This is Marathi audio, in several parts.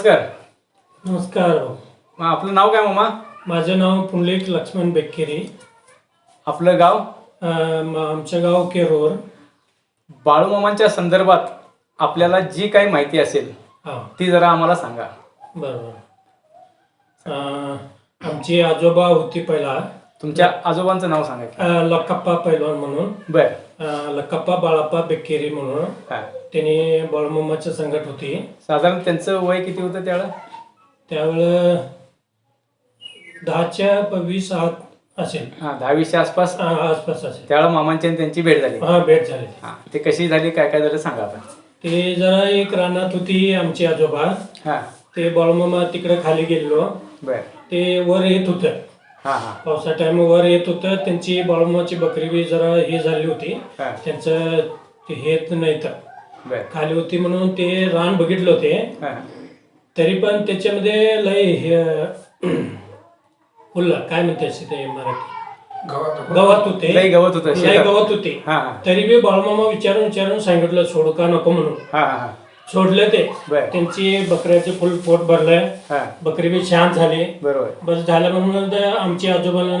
नमस्कार. नमस्कार. मग आपलं नाव काय मामा? माझं नाव पुंडलिक लक्ष्मण बेक्केरी. आपलं गाव? अं, आमचं गाव केरोर. बाळूमामांच्या संदर्भात आपल्याला जी काही माहिती असेल हा. ती जरा आम्हाला सांगा. बरोबर. अं, आमची आजोबा होती पहिला. तुमच्या आजोबांचं नाव सांगा की. अं, लक्कप्पा पैलवान म्हणून. बर. अं, लक्कप्पा बाळाप्पा बेक्केरी म्हणून. हा. त्यांनी बाळमामाच्या संगत होती. साधारण त्यांचं वय किती होतं त्यावेळेला? त्यावेळेस दहाच्या प- वीस आत असेल. हा दहावीसच्या आसपास? आसपास असेल. त्यावेळेला मामांची आणि त्यांची भेट झाली. हा भेट झाली. हा ते कशी झाली? काय काय झालं सांगा आपण. ते जरा एक रानात होती आमची आजोबा. हा. ते बाळमामा तिकडे खाली गेलेलो. बर. ते वर येत होतं. हा हा. पावसा टाइम वर येत होतं. त्यांची बाळमाची बकरी बी जरा हे झाली होती. हा. त्यांचं ते हेत नाही तर. खाली होती म्हणून ते रान बघितलं होते. तरी पण त्याच्यामध्ये लय हे फुल काय म्हणते ते मराठी? गवत होते. लय गवत होतं लय शेतात. गवत होते. हा हा. तरी बी बाळमामा विचारून विचारून सांगितलं सोडू का नको म्हणून. हा हा हा. सोडले ते. बर. त्यांची बकऱ्याचे फुल पोट भरलंय. हा. बकरी बी शांत झाली. बरोबर. बस झालं म्हणून तर आमची आजोबाला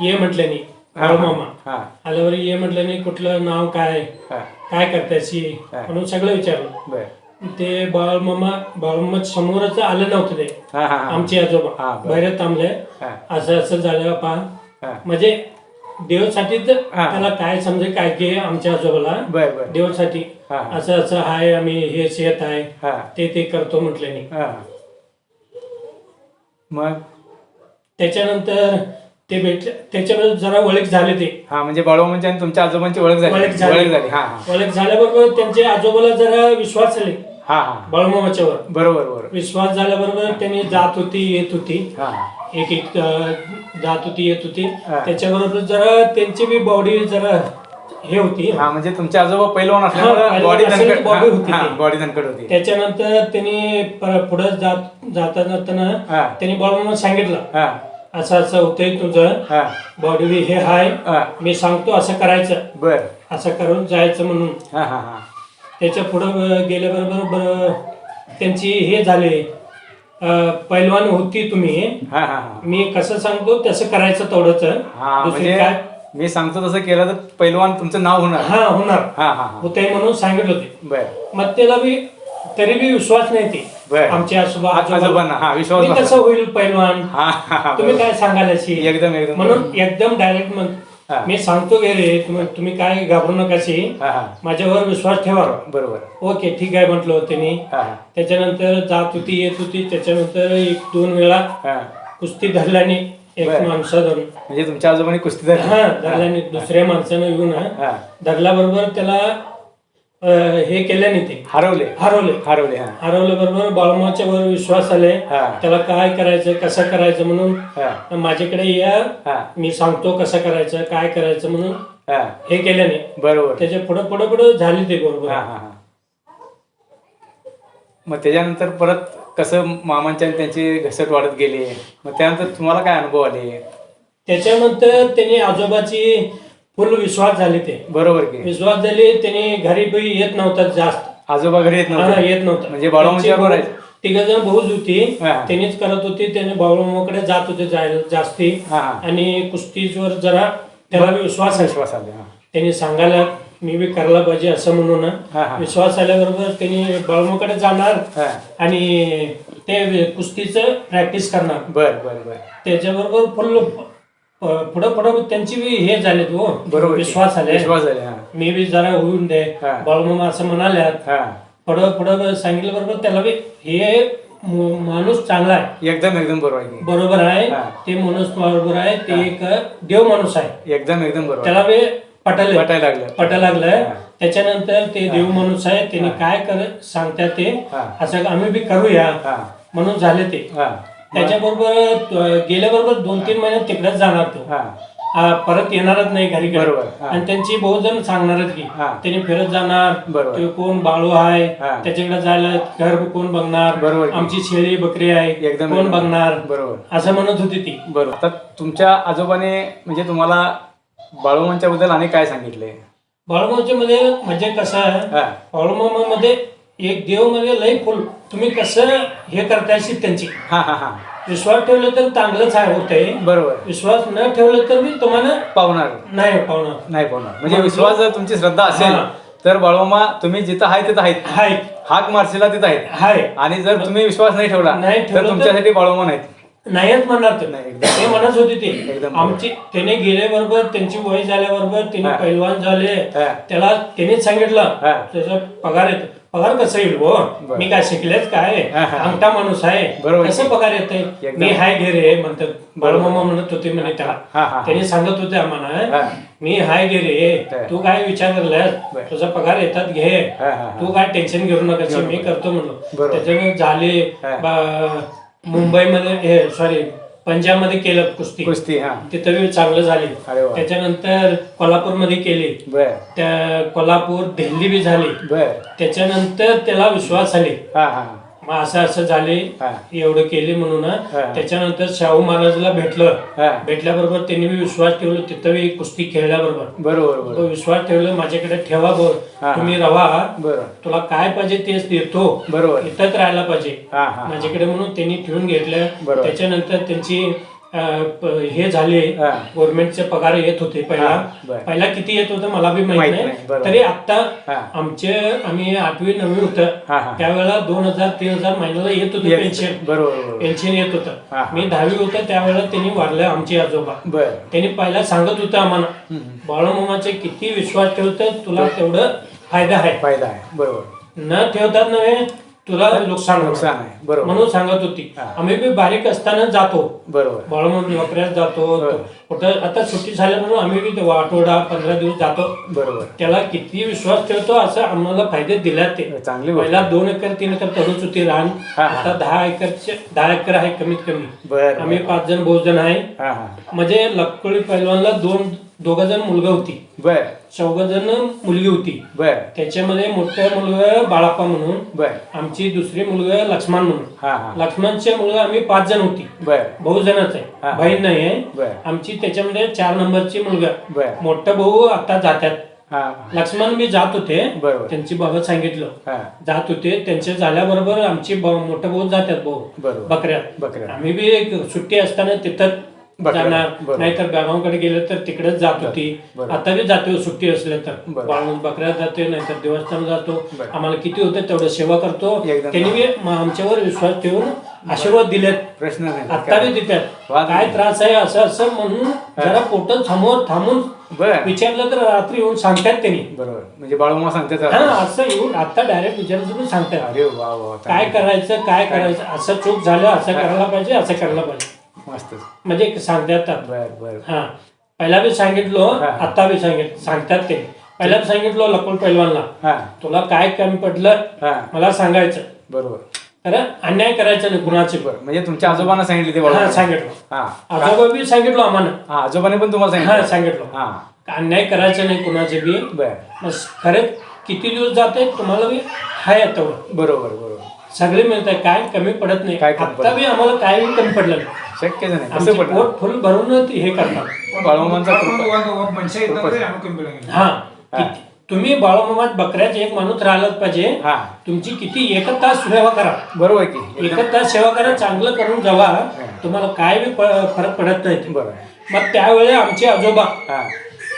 ये म्हटलं नाही हा, हा. मामा हा. आल्यावर ये म्हटलं नाही कुठलं नाव काय? हा. काय करतायची हा. म्हणून सगळं विचारलं. बर. ते बाळमामा बाळमामा समोरच आलं नव्हतं ते. हा हा हा. आमचे हा, आजोबा बरं. थांबले. हा. असं असं झालं पा हा. म्हणजे देवासाठीच हा. त्याला काय समजे काय की आमच्या आजोबाला. बर बर. देवासाठी. हा, हा. असं असं आहे आम्ही हे शेत आहे. हा. ते ते करतो म्हटलं हा. मग? त्याच्यानंतर ते भेटले त्याच्यावर जरा ओळख झाले ते. हा म्हणजे बाळूमांची आणि तुमच्या आजोबांची ओळख झाली. ओळख झाली. ओळख झाली. हा हा. ओळख झाल्याबरोबर त्यांच्या आजोबाला जरा विश्वास आले. हा हा. बाळमामाच्यावर. बरोबर बरोबर. विश्वास झाल्याबरोबर त्यांनी जात होती येत होती. हा एक एक अं, जात होती येत होती. हा. त्याच्याबरोबर जरा त्यांची बी बॉडी जरा हे होती. हा म्हणजे तुमचे आजोबा पैलवान हा, असल्यामुळे पैलवान बॉडी असल्यामुळे धनकड body होती ती. बॉडी होती. त्याच्यानंतर त्यांनी पुढं जात जाता जाताना हा. त्यांनी बाळमामा सांगितलं. हा. असं असं होतंय तुझं. हा. बॉडी बी हे हाय. हा. मी सांगतो असं करायचं. बर. असं करून जायचं म्हणून. हा हा हा. त्याच्या पुढं गेल्याबरोबर बरं त्यांची हे झाले. अं, पैलवान होती तुम्ही. हा हा हा. मी कसं सांगतो तसं करायचं तेवढंच. हा दुसरी म्हणजे काय? मी सांगतो तसं केलं तर पैलवान तुमचं नाव होणार. हा होणार. हा हा हा. होते म्हणून सांगितलं होते. बर. मग त्याला बी तरी बी विश्वास नाही ते. बर. आमच्या आजोबा आजोबांना हा विश्वास मी बसला. कसं होईल पैलवान? हा हा हा तुम्ही. काय सांगाल अशी? एकदम एकदम. म्हणून एकदम डायरेक्ट मग. मी सांगतो गे रे तुम्ही तुम्ही काय घाबरू नकाशी हा हा. माझ्यावर विश्वास ठेवा. बरोबर. ओके ठीक आहे म्हटलं त्यांनी हा हा. त्याच्यानंतर जात होती येत होती त्याच्यानंतर एक दोन वेळा हा. कुस्ती धरल्याने एक बर. माणसा धरून म्हणजे तुमच्या आजोबांनी कुस्ती धरली. हा धरल्याने दुसऱ्या माणसानं येऊन हा, हा. धरल्याबरोबर त्याला हे केल्याने ते. हरवले. हरवले. हरवले हा. हरवल्याबरोबर बाळमाच्या वर विश्वास आले हा. त्याला काय करायचं कसं करायचं म्हणून हा. माझ्याकडे या. हा. मी सांगतो कसं करायचं काय करायचं म्हणून हा. हे केल्याने. बरोबर. त्याच्या पुढं पुढं पुढं झाली ते बरोबर. हा हा हा. मग त्याच्यानंतर परत कसं मामांच्या त्यांची घसट वाढत गेली? मग त्यानंतर तुम्हाला काय अनुभव आले? त्याच्यानंतर त्यांनी आजोबाची फुल विश्वास झाले ते. बरोबर की. विश्वास झाले त्यांनी घरी बी येत नव्हता जास्त. आजोबा घरी येत हा, नव्हते येत नव्हता. म्हणजे बरोबर आहे. तिघ जण भाऊच होती. हा. त्यांनीच करत होती. त्याने बाळूमामाकडे जात होते जायला जास्ती. हा. हा आणि कुस्तीवर जरा त्याला विश्वास आहे. विश्वास आले. हा. त्यांनी सांगायला मी बी करायला पाहिजे असं म्हणून. हा, हा. विश्वास आल्याबरोबर त्यांनी बाळूमाकडे जाणार. हा. आणि ते कुस्तीचं प्रॅक्टिस करणार. बर बर बर. त्याच्याबरोबर फुल पुढं पुढं त्यांची बी हे झाले हो. बरोबर. विश्वास आले विश्वास हा. मी बी जरा होऊन दे. हा. बाळूमामा असं म्हणाल्यात. हा. पुढं पुढं सांगितलं बरोबर त्याला बी हे म- माणूस चांगला आहे. एकदम एकदम बरोबर आहे की. बरोबर आहे. हा. ते माणूस बरोबर आहे. ते एक देव माणूस आहे. एकदम एकदम बरोबर. त्याला बी पटायला वाटायला लागलं. पटायला लागलंय त्याच्यानंतर ते देव माणूस आहे. त्याने काय कर सांगतात ते. हा. असं आम्ही बी करूया. हा. म्हणून झाले ते. हा. त्याच्याबरोबर गेल्याबरोबर दोन तीन महिने तिकडेच जाणार तो हा परत येणारच नाही घरी. बरोबर. आणि त्यांची बहुजन सांगणारच की. त्यांनी फिरत जाणार कोण बाळू आहे. त्याच्याकडे जायला घर कोण बघणार बरोबर. आमची शेळी बकरी आहे एकदम कोण. बघणार बरोबर असं म्हणत होती ती बरोबर आता तुमच्या आजोबाने म्हणजे तुम्हाला बाळूमांच्या बद्दल आणि काय सांगितले बाळूमाच्या मध्ये म्हणजे कसं आहे बाळूमामा मध्ये एक देवमध्ये लई फुल. तुम्ही कसं हे करताय त्यांची हा हा हा. विश्वास ठेवलं तर चांगलंच आहे होतंय बरोबर. विश्वास न ठेवलं तर मी तुम्हाला पावणार. नाही पाहणार नाही पावणार. म्हणजे विश्वास जर तुमची श्रद्धा असेल हा. तर बाळूमा तुम्ही जिथं आहे तिथं आहेत. हाय हाक मारशीला तिथं आहेत. हाय आणि जर तुम्ही विश्वास नाही ठेवला नाही ठेवला तर तर- तुमच्यासाठी बाळूमा नाहीत. नाहीच म्हणणार ते. नाही, एकदम. ते म्हणत होते ते. एकदम आमची त्याने गेल्याबरोबर त्यांची वय झाल्याबरोबर त्याने हा. पैलवान झाले. हा. त्याला त्यानेच सांगितलं. हा. त्याचा पगार येतो. पगार कसं येईल हो बरं. मी काय शिकलेच काय हा, हा. अंगठा माणूस आहे बरोबर. कसं पगार येते एकदम. मी हाय घे रे म्हणतात बाळूमामा म्हणत होते म्हणे त्याला हा. त्यांनी सांगत होते आम्हाला. मी हाय घे हा. रे तू काय विचार करलास. तुझा पगार येतात घे हा, हा, हा. तू काय टेन्शन घेऊ नका मी करतो म्हणलो बरोबर. त्याच्यामुळे झाले हा. बा- मुंबईमध्ये सॉरी पंजाबमध्ये केलं कुस्ती. कुस्ती हा. तिथं चांगलं झाले. अरे वा. त्याच्यानंतर कोल्हापूरमध्ये केली. बर. त्या कोल्हापूर दिल्ली बी झाली. बर. त्याच्यानंतर त्याला विश्वास आले. हा हा. मग असं असं झाले हा. एवढं केले म्हणून हा. त्याच्यानंतर शाहू महाराजला भेटलं. हा. भेटल्याबरोबर त्यांनी बी विश्वास ठेवलं तिथं कुस्ती खेळल्याबरोबर. बरोबर तो बरोबर विश्वास ठेवलं माझ्याकडे ठेवा बोल हा. तुम्ही रवा. बरोबर. तुला काय पाहिजे तेच देतो. बरोबर. इथंच राहायला पाहिजे. हा हा. माझ्याकडे म्हणून त्यांनी ठेवून घेतलं. बरोबर. त्याच्यानंतर त्यांची हे झाले. गव्हर्नमेंटचे पगार येत होते पहिला. पहिला किती येत होतं मला बी माहीत नाही. तरी आता. आमचे आम्ही आठवी नववी होतं. त्यावेळेला दोन हजार तीन हजार महिन्याला येत होतं. पेन्शन पेन्शन येत होतं. मी दहावी होतं त्यावेळेला त्यांनी वाढलं आमचे आजोबा त्यांनी पहिला सांगत होतं आम्हाला बाळूमामाचे किती विश्वास ठेवतं तुला तेवढं फायदा आहे फायदा आहे बरोबर न ठेवतात नव्हे तुला नुकसान. नुकसान आहे. बरोबर. म्हणून सांगत होती. आम्ही बी बारीक असताना जातो. बरोबर. बाळूमामा नोकऱ्यात जातो. कुठं आता सुट्टी झाल्यामुळे आम्ही बी आठवडा पंधरा दिवस जातो. बरोबर. त्याला किती विश्वास ठेवतो असं आम्हाला फायदे दिल्यात ते. चांगली पहिला दोन एकर तीन एकर तरुच होती हा. आता दहा एकरचे दहा एकर आहे कमीत कमी. आम्ही पाच जण बहुत जण आहे. म्हणजे लक्कोळी पैलवानला दोन दोघ जण मुलगा होती. बर. चौघ जण मुलगी होती. बर. त्याच्यामध्ये मोठा मुलगा बाळाप्पा म्हणून बर. आमची दुसरी मुलगा लक्ष्मण म्हणून. हा हा. लक्ष्मणचे मुलगा आम्ही पाच जण होती. बर. भाऊ जणच. हा. आहे बहीण नाही आहे. आमची त्याच्यामध्ये चार नंबरची मुलगा. बर. मोठा भाऊ आता जातात हा. लक्ष्मण बी जात होते. बरोबर. त्यांची बाबा सांगितलं. हा. जात होते. त्यांचे झाल्याबरोबर आमची ब- मोठा भाऊ जातात भाऊ. बरोबर. बकऱ्यात बकऱ्या. आम्ही बी एक सुट्टी असताना तिथं जाणार. नाहीतर गावाकडे गेलं तर तिकडेच जात होती. आता बी जातो सुट्टी असल्या तर. बरोबर. बाळून बकऱ्यात जाते नाहीतर देवस्थान जातो. आम्हाला किती होतं तेवढं सेवा करतो. त्यांनी बी आमच्यावर विश्वास ठेवून आशीर्वाद दिलेत. प्रश्न नाही. आता बी देतात. काय त्रास आहे असं असं म्हणून जरा पोटत समोर थांबून विचारलं तर रात्री येऊन सांगतात त्यांनी. बरोबर. म्हणजे बाळूमा सांगते हा असं येऊन आता डायरेक्ट विचारलं तर सांगतात. अरे वा काय करायचं काय करायचं? असं चूक झालं असं करायला पाहिजे असं करायला पाहिजे. मस्त. म्हणजे सांगतात बर बर. हा. पहिला बी सांगितलो हा. आता बी सांगितलं सांगतात ते. पहिला बी सांगितलो लपन पैलवानला. हा. तुला काय कमी पडलं हा. मला सांगायचं. बरोबर. तर अन्याय करायचं नाही कुणाचे. पण बरं. म्हणजे तुमच्या आजोबांना सांगितले ते हा सांगितलं. हा. आजोबा बी सांगितलो आम्हाला हा आजोबाने पण तुम्हाला हा सांगितलं. सांगितलं हा अन्याय करायचं नाही कुणाचे बी. बर. मग खरंच किती दिवस जाते तुम्हाला बी हाय तेवढं बरोबर बरोबर. सगळे मिळत आहे काय कमी पडत नाही. काय कमी आता बी आम्हाला काय बी कमी पडलं नाही. शक्यच नाही. आमचे पडलं पोट फुल भरून ते हे करतात. बाळूमांचा कृपा हा. किती- तुम्ही बाळूमामात बकऱ्याचे एक माणूस राहिलाच पाहिजे. हा. तुमची किती एक तास सेवा करा. बरोबर की. एक तास सेवा करा चांगलं करून जावा. तुम्हाला काय बी प- फरक पडत नाही. बरोबर आहे. मग त्यावेळी आमचे आजोबा हा.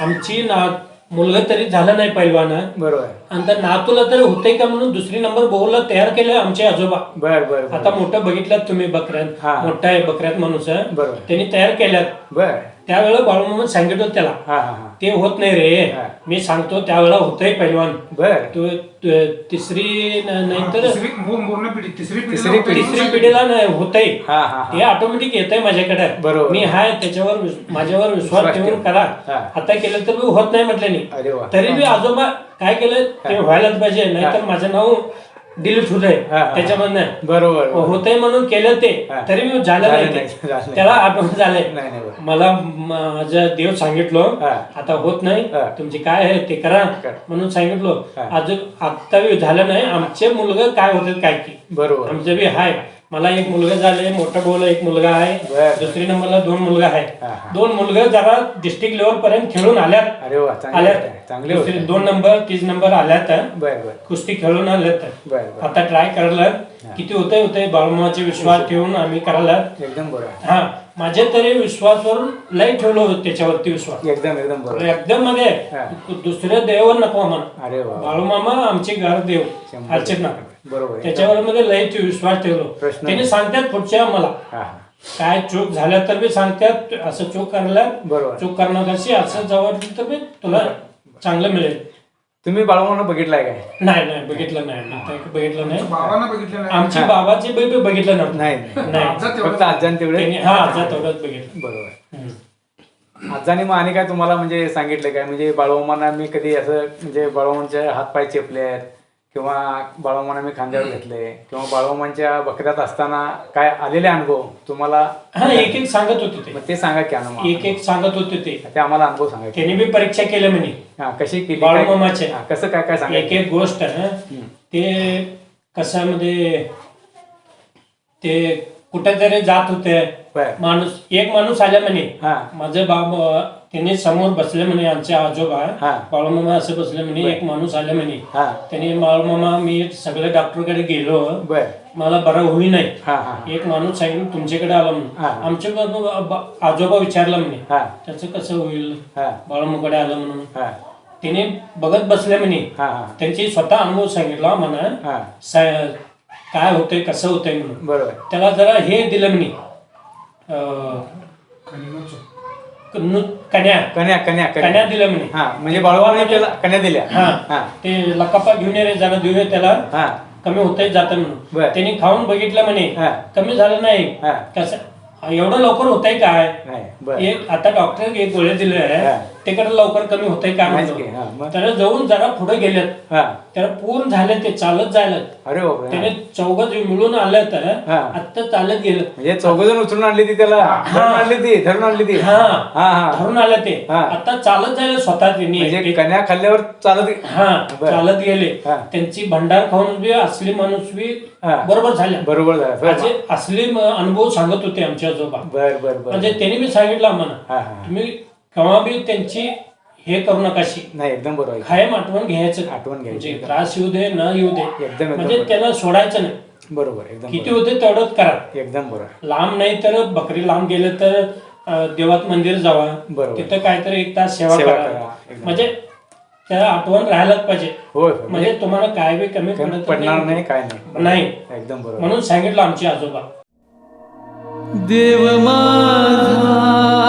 आमची ना मुलगा तरी झालं नाही पैलवान बरोबर. आणि त्या नातूला तरी होते का म्हणून दुसरी नंबर बोलला तयार केले आमचे आजोबा. बर बर बर. आता मोठं बघितलं तुम्ही बकऱ्यात. हा. मोठा आहे बकऱ्यात माणूस आहे. बरोबर. त्यांनी तयार केल्यात. बर. त्यावेळेला बाळूमामा सांगितलं होतं त्याला हा हा हा. ते होत नाही रे. हा. मी सांगतो त्यावेळेला होतंय पैलवान. बर. तू तू- तिसरी न- नाही तर तिसरी पूर्ण पूर्ण पिढी तिसरी पिढी तिसरी पिढी. तिसरी पिढीला नाही होतंय. हा हा ते हा ऑटोमॅटिक येतंय माझ्याकडे. बरोबर. मी हाय त्याच्यावर विस- माझ्यावर विश्वास विश्वास ठेवून ठेव. करा. हा. आता केलं तर मी होत नाही म्हटलं नाही अरे वा. तरी मी आजोबा काय केलं? ते व्हायलाच पाहिजे. नाहीतर माझं नाव डिलीट होत हा, आहे हा. त्याच्यामधनं बरोबर होतंय म्हणून केलं ते हा. तरी मी झालं झालं नाही नाही, ते. झालं नाही. त्याला आठवण झालंय नाही नाही बरोबर. मला माझं देव सांगितलं हा. आता होत नाही हा. तुमचे काय आहे ते करा कर. म्हणून सांगितलं हा. अजून आता बी झालं नाही आमचे मुलगा काय होते काय की बरोबर आमचं बी हाय मला एक मुलगा झाले मोठा बोल एक मुलगा आहे. बर. दुसरी नंबरला दोन मुलगा आहे. हा. दोन मुलगा जरा डिस्ट्रिक्ट लेवल पर्यंत खेळून आल्यात. अरे वा चांगले आल्यात. होते. चांगले दुसरी होते दोन नंबर तीस नंबर आल्यात. बर बर. कुस्ती खेळून आल्यात. बर बर. आता ट्राय करायला किती होतंय होतंय बाळमाचे विश्वास ठेवून आम्ही करायला एकदम बरोबर हा. माझ्या तरी विश्वासवर लय ठेवलं होतं त्याच्यावरती विश्वास. एकदम एकदम बरोबर एकदम मध्ये हा. दुसऱ्या देवावर नको आम्हाला. अरे वा बाळूमामा आमचे घर देव. शंभर अर्चना. बरोबर. त्याच्यावर मध्ये लय ते विश्वास ठेवलो. प्रश्न त्याने सांगतात पुढच्या मला. हा हा. काय चूक झाल्या तर बी सांगतात असं चूक करायला बरोबर. चूक करण्याकरशी असं जवळ तर बी तुला चांगलं मिळेल. तुम्ही बाळूमाना बघितलाय काय? नाही नाही बघितलं नाही. काही बघितलं नाही. बाबांना बघितलं नाही. आमची बाबाची बघितलं नव्हतं. नाही नाही. आजा तेवढं- फक्त आजान तेवढे? त्यांनी- हा आता तेवढंच बघितलं. बरोबर. हम्म. आजाने मग आणि काय तुम्हाला म्हणजे सांगितलं काय? म्हणजे बाळूमाना मी कधी असं म्हणजे बाळूमांचे हातपाय चेपले आहेत किंवा बाळूमाना मी खांद्यावर घेतले किंवा बाळूमांच्या बकऱ्यात असताना काय आलेले अनुभव तुम्हाला? एक एक सांगत होते ते. मग ते सांगा की अनुभव. एक एक सांगत होते ते. ते आम्हाला अनुभव सांगा. त्यांनी बी परीक्षा केल्या म्हणे. हा कशी केली? बाळूमामाचे. हा, कसं काय काय सांगा एक एक गोष्ट हं, ते कशामध्ये ते कुठेतरी जात होते. माणूस एक माणूस आला म्हणे. हा. माझे बाब त्यांनी समोर बसले म्हणे आमचे आजोबा. हा. बाळूमामा असे बसले म्हणे एक माणूस आला म्हणे. हा. त्यांनी बाळूमामा मी सगळे डॉक्टरकडे गेलो. मला बरं होई नाही. एक माणूस सांगितलं तुमच्याकडे आला हा. म्हणून आमचे आजोबा विचारलं म्हणे हा. त्याचं कसं होईल? हा. बाळूमाकडे आलं म्हणून. हा. त्याने बघत बसले म्हणे. त्यांची स्वतः अनुभव सांगितला म्हणा हा. काय होतंय कसं होतंय म्हणून. बरोबर. त्याला जरा हे दिलं म्हणे कन्या. कन्या कन्या कन्या. दिलं म्हणे. हा म्हणजे बाळूमाने त्याला कन्या दिल्या. हा ते लकापा घेऊन ये रे जरा देऊया त्याला. हा. कमी होतंय जातं म्हणून. त्यांनी खाऊन बघितलं म्हणे. हा. कमी झालं नाही. हा. कसं एवढं लवकर होतंय काय? नाही बर. एक आता डॉक्टर एक गोळे दिले हा. आहे तिकडे लवकर कमी होतंय काय हा, मग? तर जाऊन जरा पुढे गेलेत. हा. त्याला पूर्ण झाले ते चालत जायला अरे बापरे त्याने. चौघ मिळून आले तर हा. आता चालत गेलं म्हणजे चौघ जण उचलून आणली ती त्याला? धरून आणली ती धरून आणली ती? हा. हा हा. धरून आले ते. हा. आता चालत जायला स्वतः त्यांनी. म्हणजे. कन्या खाल्ल्यावर चालत हा बर. चालत गेले. हा. त्यांची भंडार खाऊन बी असली माणूस बी हा. बरोबर झाल्या. बरोबर झालं असे असली म- अनुभव सांगत होते आमचे आजोबा. बर बर बर. म्हणजे त्यांनी बी सांगितलं आम्हाला. हा. तुम्ही केव्हा बी त्यांची हे करू नकाशी नाही एकदम बरोबर आहे. कायम आठवण घ्यायचं आठवण घ्यायची. म्हणजे त्रास येऊ दे न येऊ दे एकदम म्हणजे. त्याला सोडायचं नाही बरोबर एकदम किती होते तेवढंच करा. एकदम बरोबर लांब नाही तर बकरी लांब गेलं तर अं, देवात मंदिर जावा बरोबर. तिथं काहीतरी एक तास सेवा सेवा करा करा. एकदम. म्हणजे त्याला आठवण राहायलाच पाहिजे होय होय. म्हणजे तुम्हाला काय बी कमी कमी पडत पडणार नाही काय नाही नाही एकदम बरोबर म्हणून सांगितलं आमचे आजोबा देव माझा